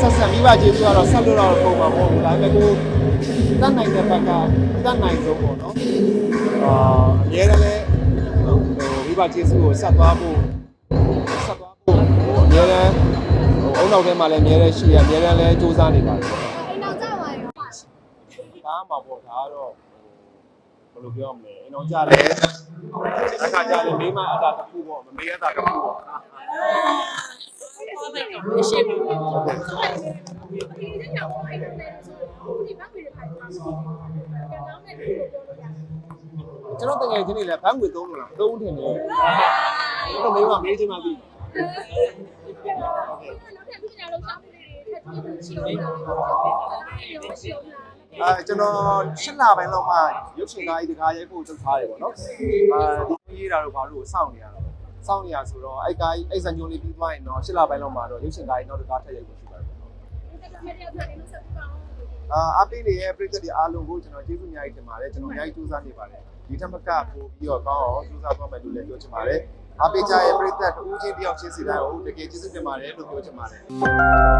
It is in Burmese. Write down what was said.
ဆက်ဆက်မိဘကျေးဇူးကတော့ဆက်လို့တော့ပုံမှာမဟုတ်ဘူးဒါပေမဲ့ကိုတတ်နိုင်တဲ့ဘက်ကတတ်နိုင်ဆုံးပေါ့နော်အာအများနဲ့လည်းဟိုမိဘကျေးဇူးကိုဆက်သွားဖို့ဆက်သွားဖို့ဟိုအများနဲ့ဟိုအုံနောက်ထဲမှာလည်းအများနဲ့ရှိရအများနဲ့လည်းစူးစမ်းနေပါတယ်ပေါ့အိမ်တော်ကြပါရောဒါမှမဟုတ်ဒါကတော့ဟိုဘယ်လိုပြောမလဲအင်းတော့ကြားတယ်အခါကြားတယ်မိမအတာတစ်ခုပေါ့မမေအတာတစ်ခုပေါ့ ရှိပါဘူးဒီနေ့ကြောင့်အဲ့ဒါလည်းဆိုဒီဘက်တွေထိုင်တာဆိုတော့ကောင်းတဲ့လူကိုပြောလို့ရတယ်ကျွန်တော်တကယ်ချင်းနေလဲဘန်းငွေသုံးလို့လားသုံးထင်တယ်တော့မိမမေးချင်မှပြီနောက်ထပ်ပြည်နယ်လုံးစားမှုတွေထပ်ပြီးချီအောင်လာရောချီအောင်လာအဲကျွန်တော်၈လပိုင်းလောက်မှရုပ်ရှင်ကားကြီးတကားရိုက်ဖို့လုပ်ထားတယ်ပေါ့နော်အဲဒီရေးတာတော့ဘာလို့စောင့်နေရတော့ စောင့်နေရဆိုတော့အဲ့ကားကြီးအဲ့ဇန်ဂျုံလေးပြီးသွားရင်တော့၈လပိုင်းလောက်မှတော့ရုပ်ရှင်ကားကြီးနောက်တကားထပ်ရိုက်ဖို့ရှိပါတယ်တက်မရတဲ့အတွက်လည်းဆက်ပြီးပါအောင်အာအပိနေရဲ့ပြည်သက်တွေအားလုံးကိုကျွန်တော်ကျေးဇူးအများကြီးတင်ပါတယ်ကျွန်တော်အများကြီးကြိုးစားနေပါတယ်ဒီထက်မကပို့ပြီးတော့ကောင်းအောင်ကြိုးစားသွားမယ်လို့လည်းပြောချင်ပါတယ်အပိကြရဲ့ပြည်သက်တူးချင်းတယောက်ချင်းစီတိုင်းကိုတကယ်ကျေးဇူးတင်ပါတယ်လို့ပြောချင်ပါတယ်